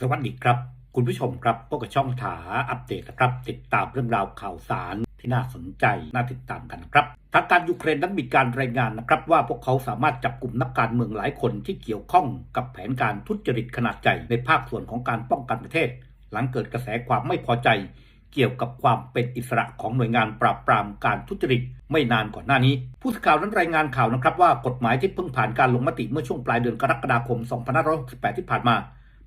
สวัสดีครับ คุณผู้ชมครับพบกับช่องถาอัปเดตนะครับ ติดตามเรื่องราวข่าวสารที่น่าสนใจน่าติดตามกันนะครับทางการยูเครนนั้นมีการรายงานนะครับ ว่าพวกเขาสามารถจับกลุ่มนักการเมืองหลายคนที่เกี่ยวข้องกับแผนการทุจริตขนาดใหญ่ในภาคส่วนของการป้องกันประเทศ หลังเกิดกระแสความไม่พอใจ เกี่ยวกับความเป็นอิสระของหน่วยงานปราบปรามการทุจริตไม่นานก่อนหน้านี้ ผู้สื่อข่าวนั้นรายงานข่าวนะครับว่ากฎหมายที่เพิ่งผ่านการลงมติเมื่อช่วงปลายเดือนกรกฎาคม 2568 ที่ผ่านมา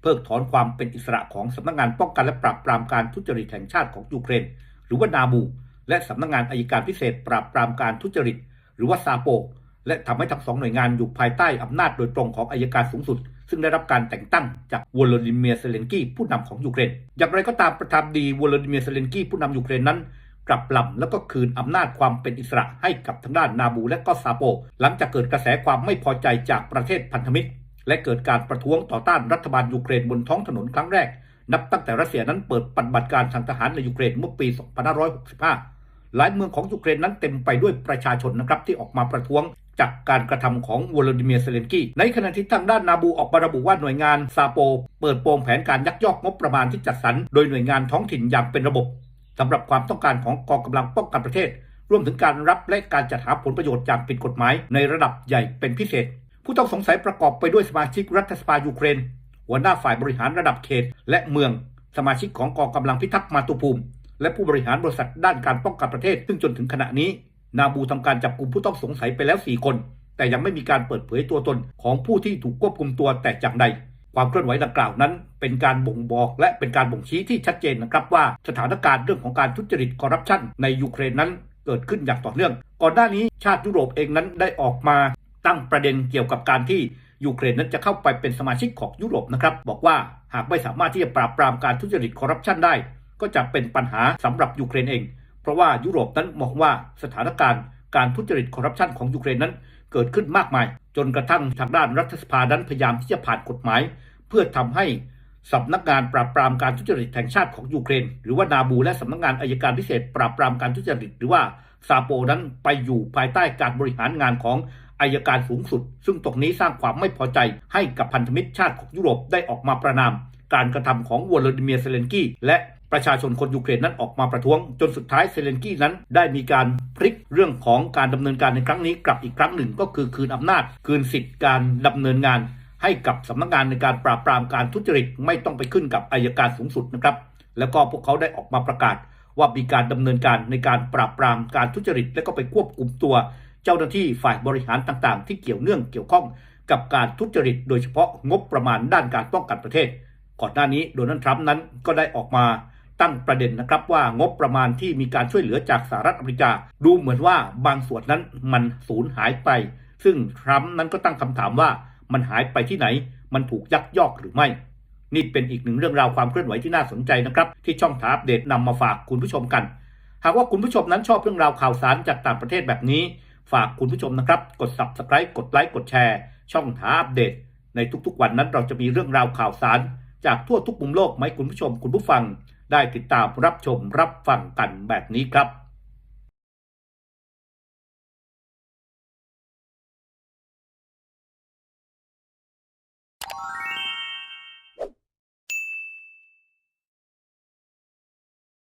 เพิกถอนความเป็นอิสระของสำนักงานป้องกันและปราบปรามการทุจริตแห่งชาติของยูเครน หรือว่านาบูและสำนักงานอายการพิเศษ ปราบปรามการทุจริต หรือว่าซาโป และทำให้ทั้งสองหน่วยงานอยู่ภายใต้อำนาจโดยตรงของอายการสูงสุด ซึ่งได้รับการแต่งตั้งจากวโลดิเมียร์เซเลนกี้ผู้นำของยูเครน อย่างไรก็ตามประธานดีวโลดิเมียร์เซเลนกี้ผู้นำยูเครนนั้นกลับลำแล้วก็คืนอำนาจความเป็นอิสระให้กับทางด้านนาบูและก็ซาโป หลังจากเกิดกระแสความไม่พอใจจากประเทศพันธมิตร และเกิดการประท้วงต่อต้านรัฐบาลยูเครนบนท้องถนนครั้งแรก นับตั้งแต่รัสเซียนั้นเปิดปฏิบัติการทางทหารในยูเครนเมื่อปี 2565 หลายเมืองของยูเครนนั้นเต็มไปด้วยประชาชนนะครับที่ออกมาประท้วงจากการกระทำของวลาดิเมียร์เซเลนกี้ ในขณะที่ทางด้านนาบูออกมาระบุว่าหน่วยงานซาโป เปิดโปงแผนการยักยอกงบประมาณที่จัดสรรโดยหน่วยงานท้องถิ่นอย่างเป็นระบบสำหรับความต้องการของกองกำลังป้องกันประเทศ รวมถึงการรับและการจัดหาผลประโยชน์อย่างผิดกฎหมายในระดับใหญ่เป็นพิเศษ ผู้ต้องสงสัยประกอบไปด้วยสมาชิกรัฐสภายูเครน หัวหน้าฝ่ายบริหารระดับเขต และเมือง สมาชิกของกองกำลังพิทักษ์มาตุภูมิ และผู้บริหารบริษัทด้านการป้องกันประเทศ ซึ่งจนถึงขณะนี้ นาบูทำการจับกลุ่มผู้ต้องสงสัยไปแล้ว 4 คน แต่ยังไม่มีการเปิดเผยตัวตนของผู้ที่ถูกควบคุมตัวแต่อย่างใด ความเคลื่อนไหวดังกล่าวนั้น เป็นการบ่งบอกและเป็นการบ่งชี้ที่ชัดเจนนะครับว่าสถานการณ์เรื่องของการทุจริตคอร์รัปชันในยูเครนนั้นเกิดขึ้นอย่างต่อเนื่อง ก่อนหน้านี้ชาติยุโรปเองนั้นได้ออกมา ตั้งประเด็นเกี่ยวกับการที่ยูเครนนั้นจะเข้าไปเป็นสมาชิกของยุโรปนะครับ บอกว่าหากไม่สามารถที่จะปราบปรามการทุจริตคอร์รัปชันได้ ก็จะเป็นปัญหาสำหรับยูเครนเอง เพราะว่ายุโรปนั้นมองว่าสถานการณ์การทุจริตคอร์รัปชันของยูเครนนั้นเกิดขึ้นมากมาย จนกระทั่งทางด้านรัฐสภานั้นพยายามที่จะผ่านกฎหมาย เพื่อทำให้สำนักงานปราบปรามการทุจริตแห่งชาติของยูเครน หรือว่านาบูและสำนักงานอายการพิเศษ ปราบปรามการทุจริตหรือว่าซาโปนั้นไปอยู่ภายใต้การบริหารงานของ อายการสูงสุด ซึ่งตรงนี้สร้างความไม่พอใจให้กับพันธมิตรชาติของยุโรปได้ออกมาประนาม การกระทำของวลาดิเมียร์เซเลนกี้และประชาชนคนยูเครนนั้นออกมาประท้วง จนสุดท้ายเซเลนกี้นั้นได้มีการพลิกเรื่องของการดำเนินการในครั้งนี้กลับอีกครั้งหนึ่งก็คือคืนอำนาจ คืนสิทธิการดำเนินงาน ให้กับสำนักงานในการปราบปรามการทุจริตไม่ต้องไปขึ้นกับอายการสูงสุดนะครับ แล้วก็พวกเขาได้ออกมาประกาศว่ามีการดำเนินการในการปราบปรามการทุจริตและก็ไปควบคุมตัว เจ้าหน้าที่ฝ่ายบริหารต่างๆ ที่เกี่ยวเนื่องเกี่ยวข้องกับการทุจริต โดยเฉพาะงบประมาณด้านการป้องกันประเทศ ก่อนหน้านี้โดนัลด์ทรัมป์นั้นก็ได้ออกมาตั้งประเด็นนะครับว่างบประมาณที่มีการช่วยเหลือจากสหรัฐอเมริกา ดูเหมือนว่าบางส่วนนั้นมันสูญหายไป ซึ่งทรัมป์นั้นก็ตั้งคำถามว่ามันหายไปที่ไหน มันถูกยักยอกหรือไม่ นี่เป็นอีกหนึ่งเรื่องราวความเคลื่อนไหวที่น่าสนใจนะครับ ที่ช่องทาอัปเดตนำมาฝากคุณผู้ชมกัน หากว่าคุณผู้ชมนั้นชอบเรื่องราวข่าวสารจากต่างประเทศแบบนี้ ฝากคุณผู้ชมนะครับ กด subscribe กดไลค์กดแชร์ ช่องท้าอัปเดต ในทุกๆวันนั้นเราจะมีเรื่องราวข่าวสาร จากทั่วทุกมุมโลกไหมคุณผู้ชม คุณผู้ฟัง ได้ติดตามรับชมรับฟังกันแบบนี้ครับ